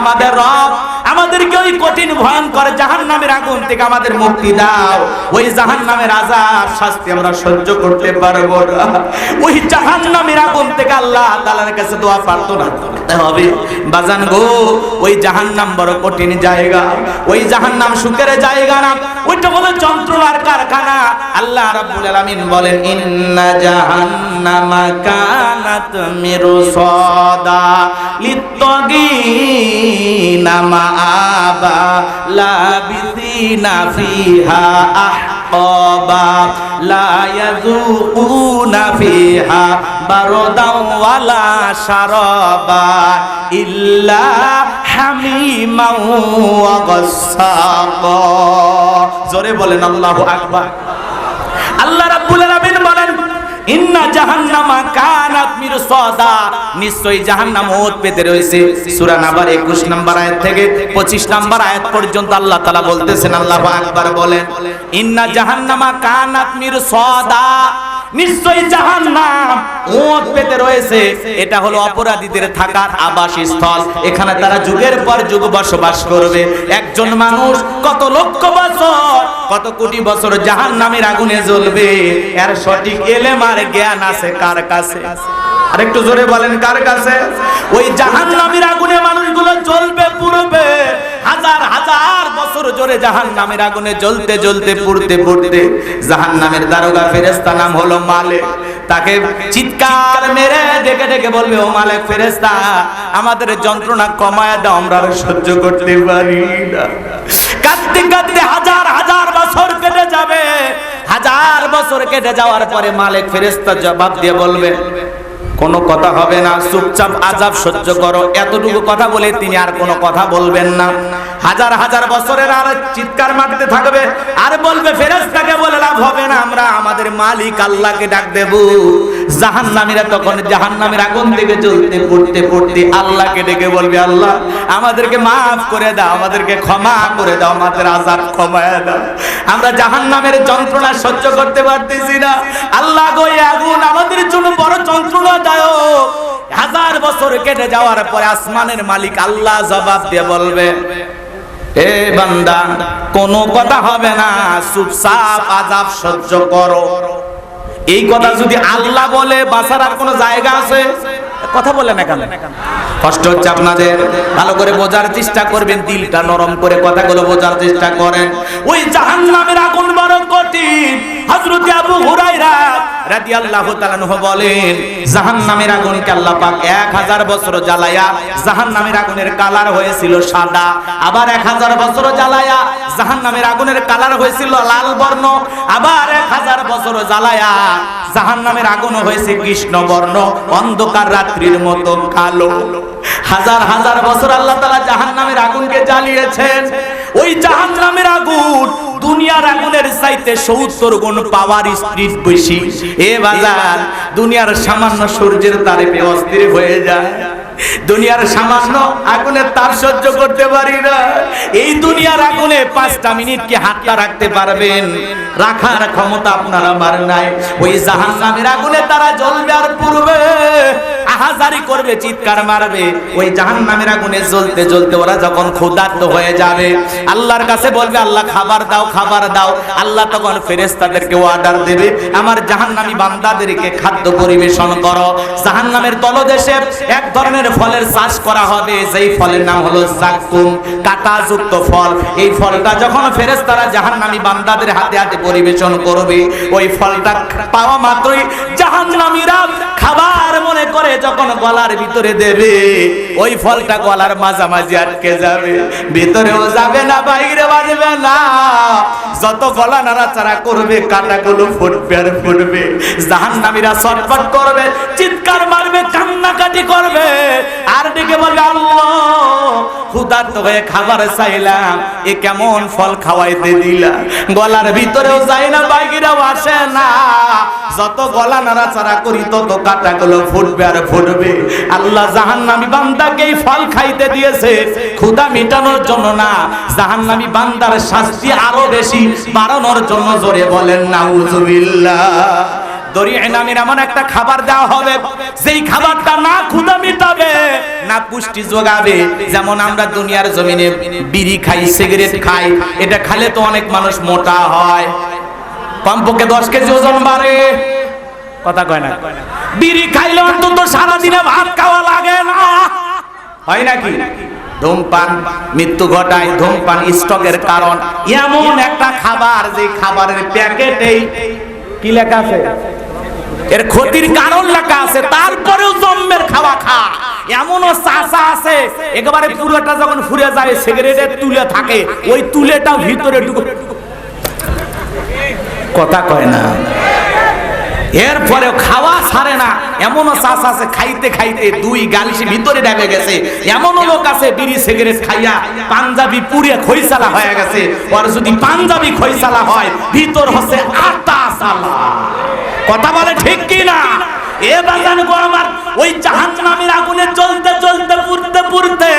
আমাদের রব, আমাদেরকে ওই কঠিন ভয়ঙ্কর জাহান্নামের আগুন থেকে আমাদের মুক্তি দাও। ওই জাহান্নামের আযাব শাস্তি আমরা সহ্য করতে পারব না। ওই জাহান্নামের আগুন থেকে আল্লাহ তাআলার কাছে দোয়া প্রার্থনা করতে বাজান গো, ওই জাহান্নাম বড় কঠিন জায়গা। ওই জাহান্নাম সুখের জায়গা না ওইটা হলো যন্ত্রণার কারখানা। আল্লাহ রাব্বুল আলামিন বলেন, ইন্না জাহান্নামা কানাত মিরসাদা লিত্তাগিনা মাআবা লাবিসিনা ফিহা আহqaba লা ইয়াযুকুনা ফিহা বারদাও ওয়ালা শারাবা ইল্লা হামিমা ওয়া গাসসাকা জোরে বলেন আল্লাহু আকবার। আল্লাহ রাব্বুল আলামিন বলেন, ইন্না জাহান্নামা কানাত মিরসাদা। নিশ্চয়ই জাহান্নাম ওত পেতে রয়েছে। সূরা নাম্বার 21 নম্বর আয়াত থেকে 25 নম্বর আয়াত পর্যন্ত আল্লাহ তাআলা বলতেছেন, আল্লাহু আকবার বলেন, ইন্না জাহান্নামা কানাত মিরসাদা। নিশ্চয়ই জাহান্নাম। ওত পেতে রয়েছে। এটা হলো অপরাধীদের থাকার আবাসস্থল। এখানে তারা যুগের পর যুগ বসবাস করবে। একজন মানুষ কত লক্ষ বছর, কত কোটি বছর জাহান্নামের আগুনে জ্বলবে? এর সঠিক এলেম আর জ্ঞান আছে কার কাছে? আর একটু জোরে বলেন, কার কাছে? ওই জাহান্নামের আগুনে মানুষগুলো জ্বলবে পুরবে হাজার হাজার বছর জোরে জাহান্নামের আগুনে জ্বলতে জ্বলতে পুড়তে পুড়তে জাহান্নামের দারোগা ফেরেশতা নাম হলো মালিক। তাকে চিৎকার মেরে ডেকে ডেকে বলবে, ও মালিক ফেরেশতা, আমাদের যন্ত্রণা কমায় দাও, আমরা আর সহ্য করতে পারি না। কাঁদতে কাঁদতে হাজার হাজার বছর কেটে যাবে। হাজার বছর কেটে যাওয়ার পরে মালিক ফেরেশতা জবাব দিয়ে বলবে কোনো কথা হবে না। চুপচাপ আজাব সহ্য করো। এতটুকু কথা বলে তিনি আর কোনো কথা বলবেন না। হাজার হাজার বছরের আর চিৎকার মারতে থাকবে। আর বলবে ফেরেস্তাকে বলে লাভ হবে না। আমরা আমাদের মালিক আল্লাহকে ডাক দেব। জাহান্নামীরা তখন জাহান্নামের আগুন থেকে জ্বলতে পড়তে পড়তে আল্লাহকে ডেকে বলবে, আল্লাহ, আমাদেরকে মাফ করে দাও, আমাদেরকে ক্ষমা করে দাও, আমাদের আজাদ ক্ষমায় দাও। আমরা জাহান্নামের যন্ত্রণা সহ্য করতে পারতেছি না। আল্লাহ গো আগুন আমাদের জন্য বড় যন্ত্রণাদায়ক। হাজার বছর কেটে যাওয়ার পরে আসমানের মালিক আল্লাহ জবাব দিয়ে বলবে, এ বান্দা, কোনো কথা হবে না, চুপচাপ আজাব সহ্য করো। এই কথা যদি আল্লাহ বলে, বাসার আর কোনো জায়গা আছে? কথা বলে না কেন? কষ্ট হচ্ছে আপনাদের। ভালো করে বোঝার চেষ্টা করবেন, দিলটা নরম করে কথাগুলো বোঝার চেষ্টা করেন। ওই জাহান্নামের আগুন বড় কঠিন। হযরত আবু হুরায়রা রাদিয়াল্লাহু তাআলা আনহু বলেন, জাহান্নামের আগুনকে আল্লাহ পাক 1000 বছর জ্বালায়া, জাহান্নামের আগুনের কালার হয়েছিল সাদা। আবার 1000 বছর জ্বালায়া, জাহান্নামের আগুনের কালার হয়েছিল লাল বর্ণ। আবার 1000 বছর জ্বালায়া, জাহান্নামের আগুন হয়েছে কৃষ্ণ বর্ণ, অন্ধকার রাত্রির মতো কালো। হাজার হাজার বছর আল্লাহ তাআলা জাহান্নামের আগুনকে জ্বালিয়েছেন। ওই জাহান্নামের আগুন দুনিয়ার আগুনের চাইতে সত্তর গুণ পাওয়ার স্পিড বেশি। এ বাজার দুনিয়ার সামান্য সূর্যের তারে অস্থির হয়ে যায়। দুনিয়ার সামান্য আগুনে তার সহ্য করতে পারি না। এই দুনিয়ার আগুনে পাঁচটা মিনিট কি হাতটা রাখতে পারবেন? রাখার ক্ষমতা আপনার আমার নাই। ওই জাহান নামের আগুনে তারা জ্বলবে আর পুরবে আহাজারি করবে, চিৎকার মারবে, ওই জাহান নামের আগুনে জ্বলতে জ্বলতে ওরা যখন ক্ষুধার্ত হয়ে যাবে, আল্লাহর কাছে বলবে, আল্লাহ, খাবার দাও খাবার দাও। আল্লাহ তখন ফেরেশতাদেরকে অর্ডার দেবে, আমার জাহান্নামী বান্দাদেরকে খাদ্য পরিবেশন করো। জাহান্নামের তলদেশে এক ধরনের ফলের চাষ করা হবে, যেই ফলের নাম হলো জাক্কুম কাঁটাযুক্ত ফল। এই ফলটা যখন ফেরেশতারা জাহান্নামী বান্দাদের হাতে হাতে পরিবেশন করবে, ওই ফলটা পাওয়া মাত্রই জাহান্নামীরা খাবার মনে করে যখন গলার ভিতরে দেবে, ওই ফলটা গলার মাঝামাঝি আটকে যাবে। ভিতরেও যাবে না, বাইরে বাজবে না। যত গলা নাড়াচাড়া করবে, কাটাগুলো ফুটবে আর ফুটবে। জাহান্নামীরা ছটফট করবে, চিৎকার মারবে, কান্নাকাটি করবে। আর ডেকে বলবে, আল্লাহ ক্ষুধার্ত হয়ে খাবার চাইলাম, এ কেমন ফল খাওয়াইতে দিলা? গলার ভিতরেও যায় না বাইরেও আসে না। যত গলা নাড়াচাড়া করি, তত কাটাগুলো ফুটবে আর ফুটবে। আল্লাহ জাহান্নামী বান্দাকে এই ফল খাইতে দিয়েছে। ক্ষুধা মেটানোর জন্য না, জাহান্নামী বান্দার শাস্তি আরও বেশি বাড়ানোর জন্য জোরে বলেন নাউজুবিল্লাহ দরিয়া নামের এমন একটা খাবার হবে খাবারটা না না পুষ্টি যেমন আমরা দুনিয়ার জমিনে বিড়ি খাই, সিগারেট খাই, এটা তো অনেক মানুষ মোটা হয়। কমপক্ষে দশ কেজি ওজন বাড়ে। কথা কয় না? বিড়ি সারাদিনে ভাত খাওয়া লাগে না। হয় নাকি? ধূমপান, মৃত্যু ঘটায় ধূমপান স্টকের কারণ। এমন একটা খাবার, যে খাবারের প্যাকেটেই কি লেখা আছে? এর ক্ষতির কারণ লেখা আছে, তারপরেও জন্মের খাওয়া খা। এমনও চাষা আছে, একেবারে পুরোটা যখন ফুরে যায় সিগারেটের তুলে থাকে, ওই তুলেটা ভিতরে ঢুকে কথা কয় না। এরপরেও খাওয়া ছাড়ে না। এমনও চাষ আছে, খাইতে খাইতে দুই গালিসি ভিতরে ডেবে গেছে। এমনও লোক আছে, বিড়ি, সিগারেট খাইয়া পাঞ্জাবি পুড়ে খইসালা হয়ে গেছে। আর যদি পাঞ্জাবি খইসালা হয়, ভিতর হচ্ছে আটা সালা কথা বলে ঠিক কি না এ বাগান গো আমার, ওই জাহান্নামের আগুনে চলতে চলতে পুড়তে পুড়তে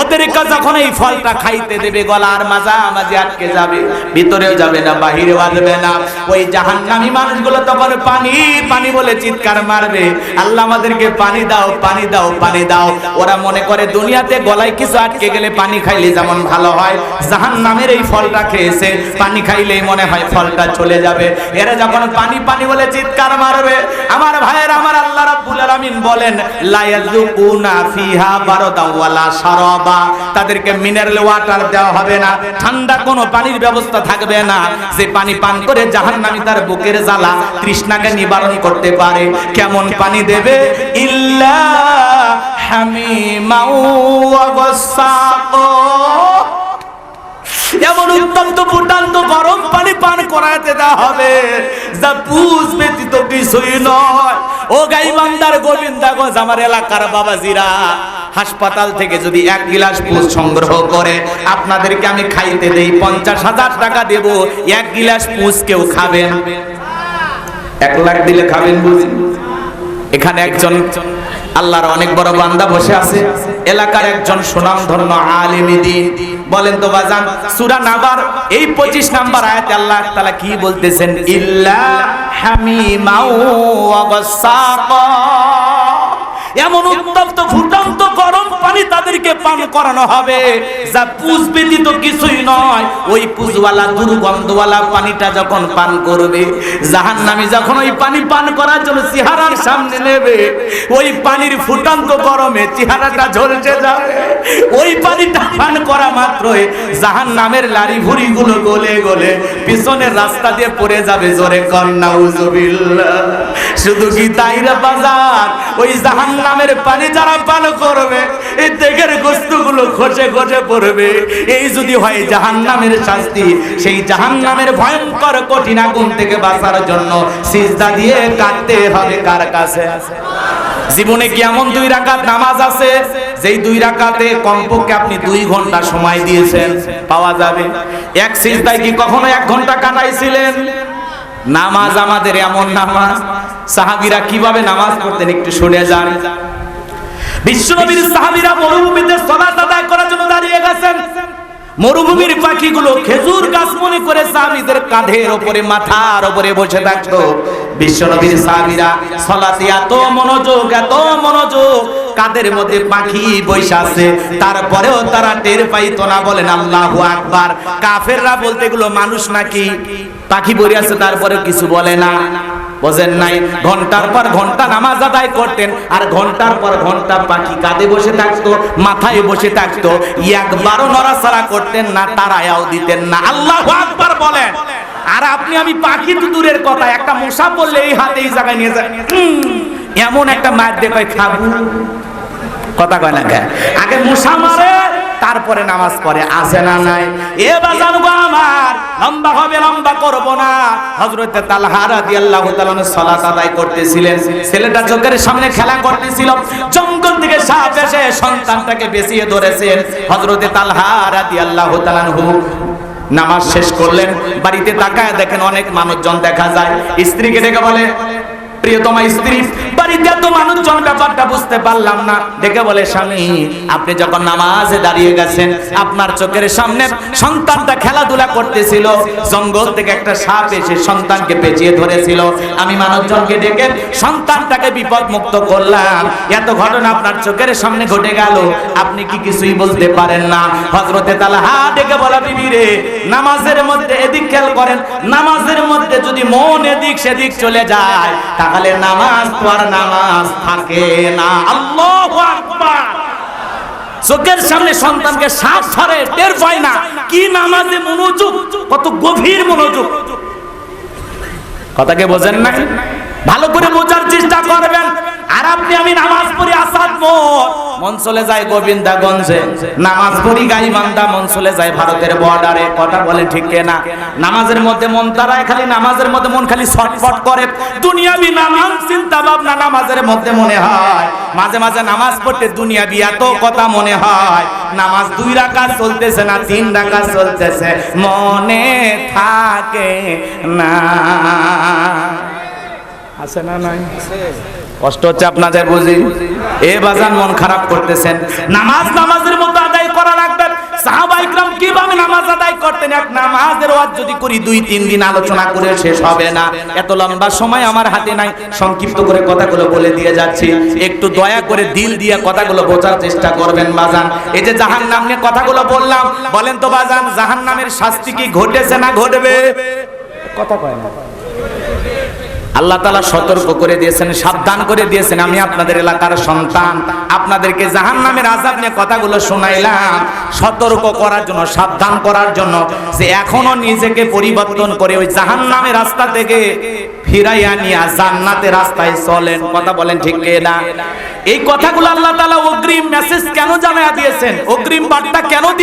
ওদেরকে যখন এই ফলটা খাইতে দেবে, গলার মাজা মাঝে আটকে যাবে, ভিতরেও যাবে না, বাহিরেও আসবে না। ওই জাহান্নামী মানুষগুলো তখন পানি পানি বলে চিৎকার মারবে। আল্লাহ আমাদেরকে পানি দাও পানি দাও পানি দাও। ওরা মনে করে দুনিয়াতে গলায় কিছু আটকে গেলে পানি খাইলে যেমন ভালো হয়। জাহান্নামের এই ফলটা খেয়েছে, পানি খাইলেই মনে হয় ফলটা চলে যাবে। এরা যখন পানি পানি বলে চিৎকার মারবে, আমার ভাইয়ের, আমার আল্লাহ রাব্বুল আলামিন বলেন, লা ইয়াযুকুনা ফিহা বারাদা। তাদেরকে মিনারেল ওয়াটার দেওয়া হবে না। ঠান্ডা পানির ব্যবস্থা থাকবে না। যে পানি পান করে তার বুকের জ্বালা তৃষ্ণাকে নিবারণ করতে পারে। কেমন পানি দেবে? এমন ফুটান্ত গরম পানি পান করাতে দেওয়া হবে। যা ব্যতীত কিছুই নয়। ও গাইবান্দার গোবিন্দাগঞ্জ আমার এলাকার বাবাজিরা। হাসপাতাল থেকে যদি এক গিলাস পুষ সংগ্রহ করে আপনাদেরকে আমি খাইতে দেই পঞ্চাশ হাজার টাকা দেব এক গিলাস পুষ কেউ খাবেন এক লাখ দিলে খাবেন বুঝি? এখানে একজন আল্লাহর অনেক বড় বান্দা বসে আছে। এলাকার একজন সুনাম ধন্য আলিমিদিন বলেন তো বাজান সূরা নাবার এই 25 নাম্বার আয়াতে আল্লাহ তালা কি বলতেছেন? ইল্লা হামিমাউ ওয়া এমন উত্তপ্ত, ফুটন্ত গরম পানি তাদেরকে পান করানো হবে। যা পুষ ব্যতীত কিছুই নয়। ওই পুজওয়ালা, দুর্গন্ধওয়ালা পানিটা যখন পান করবে, জাহান্নামী যখন ওই পানি পান করার জন্য চেহারার সামনে নেবে, ওই পানির ফুটন্ত গরমে চেহারাটা ঝলসে যাবে। ওই পানিটা পান করা মাত্রই জাহান্নামের লারি ভুড়ি গুলো গলে গলে পিছনের রাস্তা দিয়ে পড়ে যাবে জোরে কন্যা শুধু কি তাই রে বাজার? ওই জাহান্নামের পানি যারা পান করবে, এই দেখের গোস্তগুলো খসে খসে পড়বে। এই যদি হয় জাহান্নামের শাস্তি, সেই জাহান্নামের ভয়ঙ্কর কঠিন আগুন থেকে বাঁচার জন্য সিজদা দিয়ে কাটতে হবে কার কাছে? জীবনে কি এমন দুই রাকাত নামাজ আছে, যেই দুই রাকাতে কমপক্ষে আপনি দুই ঘণ্টা সময় দিয়েছেন? পাওয়া যাবে। এক সিজদায় কি কখনো এক ঘণ্টা কাটাইছিলেন? নামাজ আমাদের এমন নামাজ। সাহাবীরা কীভাবে নামাজ পড়তেন একটু শুনে যান। বিশ্বনবীর সাহাবীরা মরুভূমিতে সালাত আদায় করার জন্য দাঁড়িয়ে গেছেন। মরুভূমির পাখিগুলো খেজুর গাছ মনে করে সাহাবীদের কাঁধের ওপরে, মাথার ওপরে বসে থাকতো। বিশ্বনবীর সাহাবীরা সালাতে এত মনোযোগ এত মনোযোগ কাদের মধ্যে পাখি বৈশা আছে। তারপরেও তারা টের পাইতো না। বলেন, আল্লাহু আকবার। কাফেররা বলতে, এগুলো মানুষ নাকি? পাখি বই আছে তারপরে কিছু বলে না। বোঝেন নাই, ঘণ্টার পর ঘণ্টা নামাজ আদায় করতেন, আর ঘণ্টার পর ঘণ্টা পাখি কাঁধে বসে থাকতো, মাথায় বসে থাকতো, একবারও নড়াচড়া করতেন না, তারায়াও দিতেন না। আল্লাহ আকবার বলেন। আর আপনি, আমি পাখি তো দূরের কথা, একটা মশা বললে এই হাতে এই জায়গায় নিয়ে যায় এমন একটা মার দেখায় খাব। কথা কয় না? আগে মশা মারে তারপরে নামাজ পড়ে আসে না নাই? এ বাজান গো আমার, লম্বা হবে, লম্বা করব না। হযরতে তালহা রাদিয়াল্লাহু তাআলা সালাত আদায় করতেছিলেন। ছেলেটা চোখের সামনে খেলা করতেছিল। জঙ্গল থেকে সাপ এসে সন্তানটাকে বেঁচিয়ে ধরেছেন হযরতে তালহা রাদিয়াল্লাহু তাআলা নামাজ শেষ করলেন। বাড়িতে তাকায় দেখেন অনেক মানুষজন দেখা যায়। স্ত্রীকে ডেকে বলে প্রিয়তমা স্ত্রী, বাড়িতে এত মানুষজন ব্যাপারটা বুঝতে পারলাম না। ডেকে বলে, স্বামী, আপনি যখন নামাজে দাঁড়িয়ে গেছেন, আপনার চোখের সামনে সন্তানটা খেলাধুলা করতেছিল। জঙ্গল থেকে একটা সাপ এসে সন্তানকে পেঁচিয়ে ধরেছিল। আমি মানুষজনকে ডেকে সন্তানটাকে বিপদ মুক্ত করলাম। এত ঘটনা আপনার চোখের সামনে ঘটে গেল। আপনি কি কিছুই বলতে পারেন না। হজরতে তালা হা ডেকে বলা, বিবি রে, নামাজের মধ্যে এদিক খেয়াল করেন। নামাজের মধ্যে যদি মন এদিক সেদিক চলে যায় তাহলে নামাজ তোমার নামাজ থাকে না। আল্লাহু আকবার। চোখের সামনে সন্তানকে সাপ ধরে টের পায় না। কি নামাজে মনোযোগ? কত গভীর মনোযোগ। কথাকে বোঝেন না ভালো করে বোঝার চেষ্টা করবেন। আর আপনি আমি নামাজ পড়ি আসাদ মোড় মন চলে যায় গোবিন্দাগঞ্জে। নামাজ পড়ি গাইবান্ধা মন চলে যায় ভারতের বর্ডারে কথা বলে ঠিক না নামাজের মধ্যে মন তারায়, খালি নামাজের মধ্যে মন খালি ছটফট করে। দুনিয়াবি নানান চিন্তা ভাবনা নামাজের মধ্যে মনে হয়। মাঝে মাঝে নামাজ পড়তে দুনিয়াবি এত কথা মনে হয়। নামাজ দুই রাকাত চলতেছে না, তিন রাকাত চলতেছে। মনে থাকে না। আছে না নাই? কষ্ট হচ্ছে আপনাদের বুঝি। এ বাজান মন খারাপ করতেছেন। নামাজ নামাজের মতো আদায় করা লাগবে। সাহাবা ইকরাম কীভাবে নামাজ আদায় করতেন? এক নামাজের ওয়াজ যদি করি, দুই, তিন দিন আলোচনা করে শেষ হবে না। এত লম্বা সময় আমার হাতে নাই। সংক্ষিপ্ত করে কথাগুলো বলে দিয়ে যাচ্ছি। একটু দয়া করে দিল দিয়ে কথাগুলো বোঝার চেষ্টা করবেন বাজান। এই যে জাহান নিয়ে কথাগুলো বললাম, বলেন তো বাজান জাহান নামের শাস্তি কি ঘটেছে না ঘটবে? কথা কয় না। আল্লাহ তালা সতর্ক করে দিয়েছেন, সাবধান করে দিয়েছেন। আমি আপনাদের এলাকার সন্তান, আপনাদেরকে জাহান নামের আজাব নিয়ে কথাগুলো শোনাইলাম। সতর্ক করার জন্য, সাবধান করার জন্য যে এখনও নিজেকে পরিবর্তন করে ওই জাহান নামের রাস্তা থেকে ফিরাইয়া নিয়ে জান্নাতের রাস্তায় চলেন। কথা বলেন ঠিক না এই কথাগুলো আল্লাহ তালা অগ্রিম মেসেজ কেন জানা দিয়েছেন? অগ্রিম বার্তা কেন